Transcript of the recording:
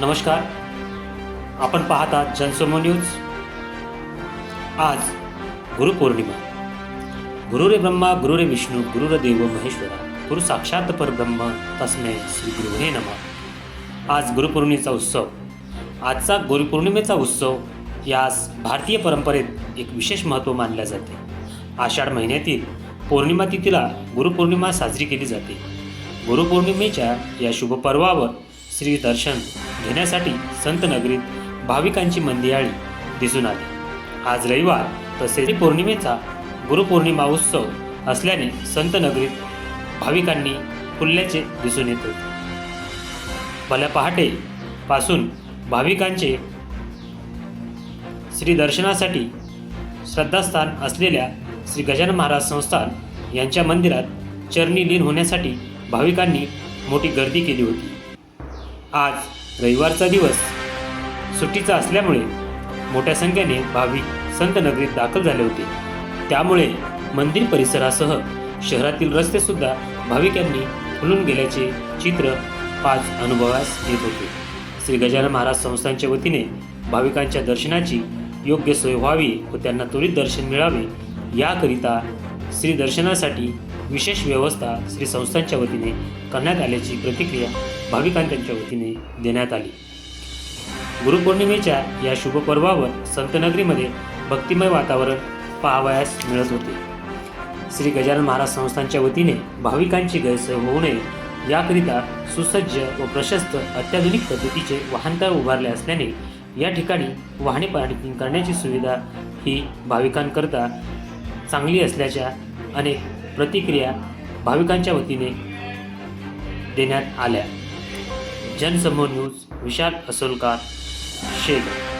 नमस्कार. आपण पाहता जनसमो न्यूज. आज गुरुपौर्णिमा. गुरुरे ब्रह्मा गुरुरे विष्णू गुरुरदेव महेश्वरा गुरु साक्षात परब्रह्म तस्मे श्री गुरुहे नमः. आज गुरुपौर्णिमेचा उत्सव. आजचा गुरुपौर्णिमेचा उत्सव यास भारतीय परंपरेत एक विशेष महत्त्व मानले जाते. आषाढ महिन्यातील पौर्णिमा तिथीला गुरुपौर्णिमा साजरी केली जाते. गुरुपौर्णिमेच्या या शुभपर्वावर श्री दर्शन घेण्यासाठी संतनगरीत भाविकांची मंदियाळी दिसून आली. आज रविवार तसेच पौर्णिमेचा गुरुपौर्णिमा उत्सव असल्याने संत नगरीत भाविकांनी फुलल्याचे दिसून येते. भल्या पहाटेपासून भाविकांचे श्री दर्शनासाठी श्रद्धास्थान असलेल्या श्री गजानन महाराज संस्थान यांच्या मंदिरात चरणी लीन होण्यासाठी भाविकांनी मोठी गर्दी केली होती. आज रविवारचा दिवस सुट्टीचा असल्यामुळे मोठ्या संख्येने भाविक संत नगरीत दाखल झाले होते. त्यामुळे मंदिर परिसरासह शहरातील रस्ते सुद्धा भाविकांनी फुलून गेल्याचे चित्र पाच अनुभवास येत होते. श्री गजानन महाराज संस्थांच्या वतीने भाविकांच्या दर्शनाची योग्य सोय व्हावी व त्यांना त्वरित दर्शन मिळावे याकरिता श्री दर्शनासाठी विशेष व्यवस्था श्री संस्थांच्या वतीने करण्यात आल्याची प्रतिक्रिया भाविकांच्या वतीने देण्यात आली. गुरुपौर्णिमेच्या या शुभपर्वावर संतनगरीमध्ये भक्तिमय वातावरण पाहावयास मिळत होते. श्री गजानन महाराज संस्थांच्या वतीने भाविकांची गैरसोय होऊ नये याकरिता सुसज्ज व प्रशस्त अत्याधुनिक पद्धतीचे वाहनतळ उभारले असल्याने या ठिकाणी वाहने पार्किंग करण्याची सुविधा ही भाविकांकरता चांगली असल्याच्या अनेक प्रतिक्रिया भाविकांच्या वतीने देण्यात आल्या. जनसमोर न्यूज विशाल असोलकार शेख